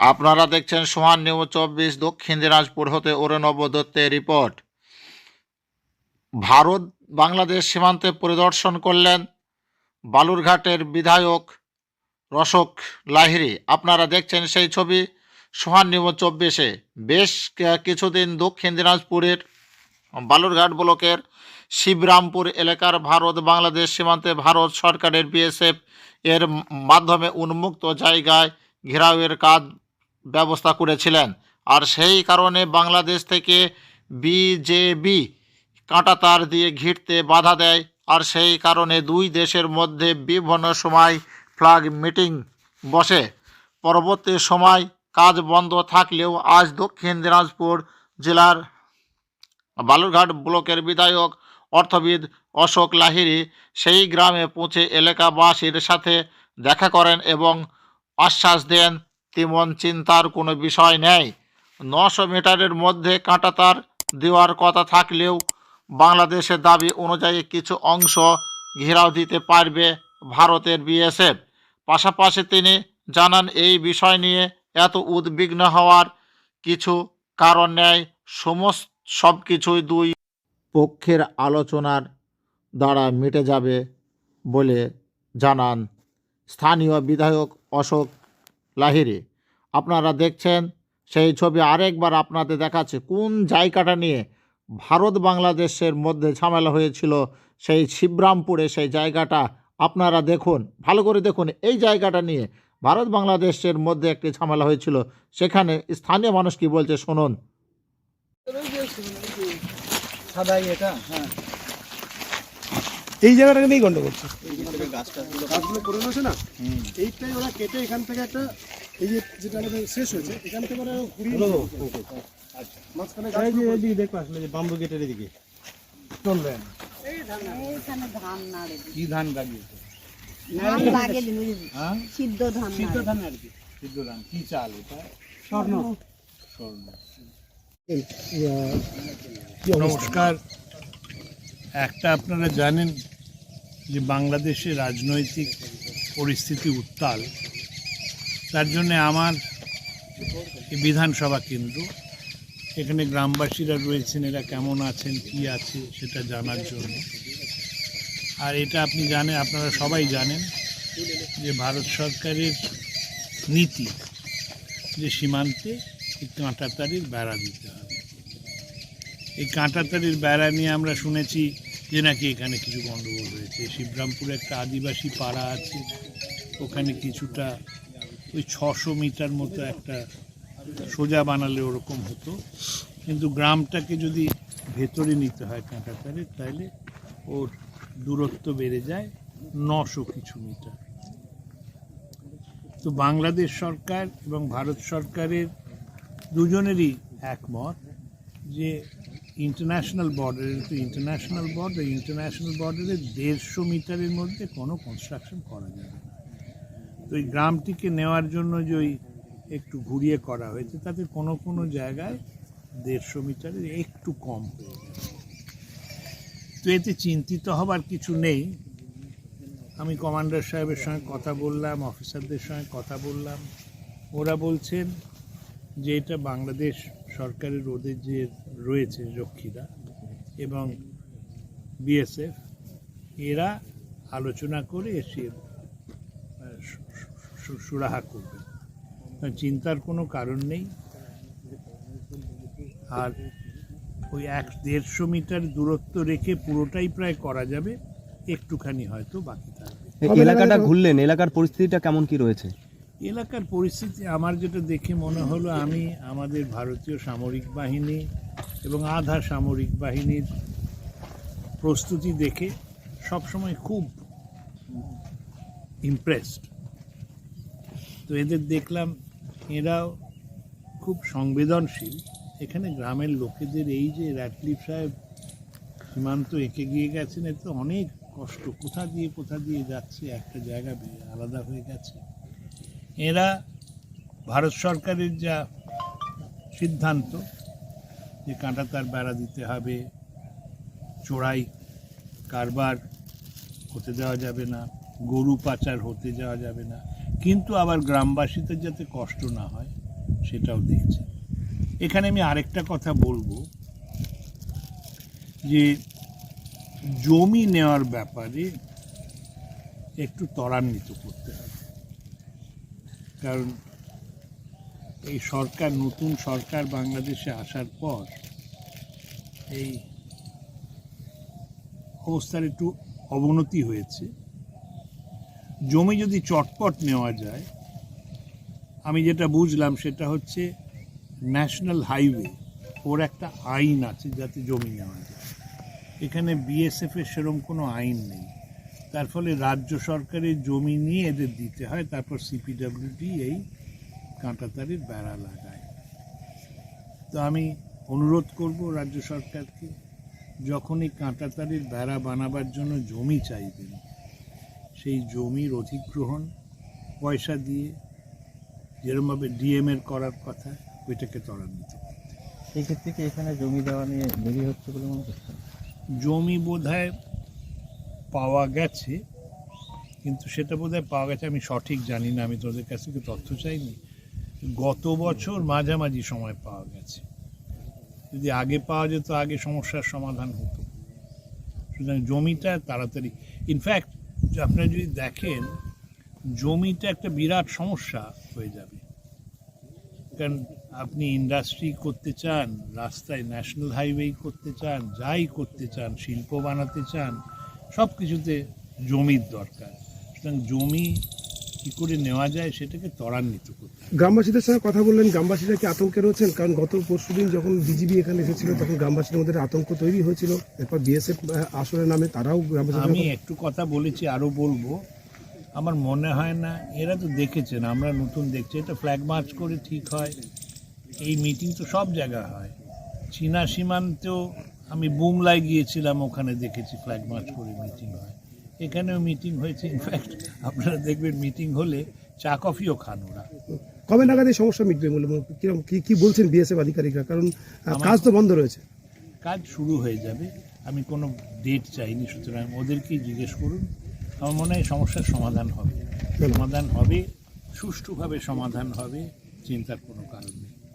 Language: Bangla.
আপনারা দেখছেন সোহান নিউজ চব্বিশ, দক্ষিণ দিনাজপুর হতে অরুণব দত্তের রিপোর্ট। ভারত বাংলাদেশ সীমান্তে পরিদর্শন করলেন বালুরঘাটের বিধায়ক রশক লাহিরি আপনারা দেখছেন সেই ছবি সোহান নিউজ চব্বিশে। বেশ কিছুদিন দক্ষিণ দিনাজপুরের বালুরঘাট ব্লকের শিবরামপুর এলাকার ভারত বাংলাদেশ সীমান্তে ভারত সরকারের বিএসএফ এর মাধ্যমে উন্মুক্ত জায়গায় ঘেরাওয়ের কাজ ব্যবস্থা করেছিলেন। আর সেই কারণে বাংলাদেশ থেকে বিজেবি কাঁটাতার দিয়ে ঘিরতে বাধা দেয়। আর সেই কারণে দুই দেশের মধ্যে বিভিন্ন সময় ফ্ল্যাগ মিটিং বসে। পরবর্তী সময় কাজ বন্ধ থাকলেও আজ দক্ষিণ দিনাজপুর জেলার বালুরঘাট ব্লকের বিধায়ক অর্থবিদ অশোক লাহিরি সেই গ্রামে পৌঁছে এলাকাবাসীর সাথে দেখা করেন এবং আশ্বাস দেন তেমন চিন্তার কোনো বিষয় নেই। নশো মিটারের মধ্যে কাঁটাতার দেওয়ার কথা থাকলেও বাংলাদেশের দাবি অনুযায়ী কিছু অংশ ঘেরাও দিতে পারবে ভারতের বিএসএফ। পাশাপাশি তিনি জানান, এই বিষয় নিয়ে এত উদ্বিগ্ন হওয়ার কিছু কারণ নেই। সমস্ত সব কিছুই দুই পক্ষের আলোচনার দ্বারা মিটে যাবে বলে জানান স্থানীয় বিধায়ক অশোক লাহিরি আপনারা দেখছেন, সেই ছবি আরেকবার আপনাদের দেখাচ্ছে। কোন জায়গাটা নিয়ে ভারত বাংলাদেশের মধ্যে ঝামেলা হয়েছিল, সেই শিবরামপুরে সেই জায়গাটা আপনারা দেখুন, ভালো করে দেখুন, এই জায়গাটা নিয়ে ভারত বাংলাদেশের মধ্যে একটি ঝামেলা হয়েছিল, সেখানে স্থানীয় মানুষ কি বলছে শুনুন। এই জায়গাটাকে নিয়েই করছে গাছগুলো পড়ে রয়েছে না? এইটাই ওরা কেটে এখান থেকে একটা এই যে যেটা আমাদের শেষ হয়েছে এখান থেকে ওরা ঘুরিয়ে মাঝখানে এই যে এদিকে দেখো আসলে যে বাম্বু গেটের এদিকে। চলবেন এইখানে ধান নাড়ে। কি ধান লাগিয়েছে? ধান লাগে হ্যাঁ? সিদ্ধ ধান সিদ্ধ ধান আর কি সিদ্ধ ধান কি চাল এটা? স্বর্ণ। স্বর্ণ। নমস্কার। একটা আপনারা জানেন যে বাংলাদেশে রাজনৈতিক পরিস্থিতি উত্তাল, তার জন্য আমার বিধানসভা কেন্দ্র। এখানে গ্রামবাসীরা রয়েছেন, এরা কেমন আছেন, কি আছে সেটা জানার জন্য। আর এটা আপনি জানেন, আপনারা সবাই জানেন যে ভারত সরকারের নীতি যে সীমান্তে কাঁটাতারির বেড়া দিতে হবে। এই কাঁটাতারির বেড়া নিয়ে আমরা শুনেছি যে নাকি এখানে কিছু গণ্ডগোল হয়েছে। শিবরামপুরে একটা আদিবাসী পাড়া আছে। ওখানে কিছুটা ওই ছশো মিটার মতো একটা সোজা বানালে ওরকম হতো। কিন্তু গ্রামটাকে যদি ভেতরে নিতে হয় কাঁটাতারের তাহলে ওর দূরত্ব বেড়ে যায় নশো কিছু মিটার। তো বাংলাদেশ সরকার এবং ভারত সরকারের দুজনেরই একমত যে ইন্টারন্যাশনাল বর্ডারে তো ইন্টারন্যাশনাল বর্ডার ইন্টারন্যাশনাল বর্ডারে দেড়শো মিটারের মধ্যে কোনো কনস্ট্রাকশন করা যাবে না। তো এই গ্রামটিকে নেওয়ার জন্য যে ওই একটু ঘুরিয়ে করা হয়েছে, তাতে কোনো কোনো জায়গায় দেড়শো মিটারের একটু কম হয়ে তো এতে চিন্তিত হবার কিছু নেই। আমি কমান্ডার সাহেবের সঙ্গে কথা বললাম, অফিসারদের সঙ্গে কথা বললাম। ওরা বলছেন যে এটা বাংলাদেশ সরকারের ওদের যে রয়েছে রক্ষীরা এবং বিএসএফ, এরা আলোচনা করে এসে সুরাহা করবে। চিন্তার কোনো কারণ নেই। আর ওই এক দেড়শো মিটার দূরত্ব রেখে পুরোটাই প্রায় করা যাবে, একটুখানি হয়তো বাকি থাকবে। এলাকাটা ঘুরলেন, এলাকার পরিস্থিতিটা কেমন কি রয়েছে? এলাকার পরিস্থিতি আমার যেটা দেখে মনে হলো, আমি আমাদের ভারতীয় সামরিক বাহিনী এবং আধা সামরিক বাহিনীর প্রস্তুতি দেখে সবসময় খুব ইমপ্রেসড তো এদের দেখলাম, এরাও খুব সংবেদনশীল। এখানে গ্রামের লোকেদের এই যে র্যাটলিফ সাহেব সীমান্ত এঁকে গিয়ে গেছেন, এতে অনেক কষ্ট। কোথা দিয়ে কোথা দিয়ে যাচ্ছে, একটা জায়গা আলাদা হয়ে গেছে। এরা ভারত সরকারের যা সিদ্ধান্ত যে কাঁটাতার বেড়া দিতে হবে, চোরাই কারবার হতে দেওয়া যাবে না, গরু পাচার হতে যাওয়া যাবে না, কিন্তু আবার গ্রামবাসীদের যাতে কষ্ট না হয় সেটাও দেখছে এখানে আমি আরেকটা কথা বলব যে জমি নেওয়ার ব্যাপারে একটু ত্বরান্বিত করতে হবে। কারণ এই সরকার, নতুন সরকার বাংলাদেশে আসার পর এই অবস্থার একটু অবনতি হয়েছে। জমি যদি চটপট নেওয়া যায়, আমি যেটা বুঝলাম সেটা হচ্ছে ন্যাশনাল হাইওয়ে, ওর একটা আইন আছে যাতে জমি নেওয়া যায়। এখানে বিএসএফ এর সেরকম কোনো আইন নেই। তার ফলে রাজ্য সরকারের জমি নিয়ে এদের দিতে হয় তারপর সিপিডাব্লিউডি এই কাঁটাতারির বেড়া লাগায় তো আমি অনুরোধ করব রাজ্য সরকারকে যখনই কাঁটাতারির বেড়া বানাবার জন্য জমি চাইবেন সেই জমির অধিগ্রহণ পয়সা দিয়ে যেরমভাবে ডিএমএর করার কথা ওইটাকে ত্বরান্বিত করতে। সেই ক্ষেত্রে কি এখানে জমি দেওয়া নিয়ে দেরি হচ্ছে বলে মনে করছেন জমি বোধহয় পাওয়া গেছে, কিন্তু সেটা বোধহয় পাওয়া গেছে, আমি সঠিক জানি না, আমি তোদের কাছ থেকে তথ্য চাইনি। গত বছর মাঝামাঝি সময় পাওয়া গেছে। যদি আগে পাওয়া যেত, আগে সমস্যার সমাধান হতো। সুতরাং জমিটা তাড়াতাড়ি ইনফ্যাক্ট আপনারা যদি দেখেন, জমিটা একটা বিরাট সমস্যা হয়ে যাবে। কারণ আপনি ইন্ডাস্ট্রি করতে চান, রাস্তায় ন্যাশনাল হাইওয়ে করতে চান, যাই করতে চান, শিল্প বানাতে চান সব কিছুতে জমির দরকার। সুতরাং জমি কী করে নেওয়া যায় সেটাকে ত্বরান্বিত করতে। গ্রামবাসীদের সঙ্গে কথা বললেন গ্রামবাসীরা কি আতঙ্কে রয়েছেন? কারণ গত পরশুদিন যখন বিজিবি এখানে এসেছিল তখন গ্রামবাসীদের মধ্যে আতঙ্ক তৈরি হয়েছিল। এরপর বিএসএফ আসনের নামে তারাও গ্রামবাসীদের আমি একটু কথা বলেছি আরও বলব। আমার মনে হয় না এরা তো দেখেছেন আমরা নতুন দেখছি। এটা ফ্ল্যাগ মার্চ করে ঠিক হয়। এই মিটিং তো সব জায়গায় হয়। চীনা সীমান্তেও আমি বুমলায় গিয়েছিলাম ওখানে দেখেছি ফ্ল্যাগ মার্চ করে মিটিং হয়। এখানেও মিটিং হয়েছে ইনফ্যাক্ট আপনারা দেখবেন মিটিং হলে চা কফিও খান ওরা। কবে নাগাদ এই সমস্যা মিটবে বলে মনে- কীরকম কি কি বলছেন বিএসএফ আধিকারিকরা? কারণ কাজ তো বন্ধ রয়েছে। কাজ শুরু হয়ে যাবে। আমি কোনো ডেট চাইনি সুতরাং ওদেরকেই জিজ্ঞেস করুন। আমার মনে হয় সমস্যার সমাধান হবে। সমাধান হবে সুষ্ঠুভাবে সমাধান হবে চিন্তার কোনো কারণ নেই।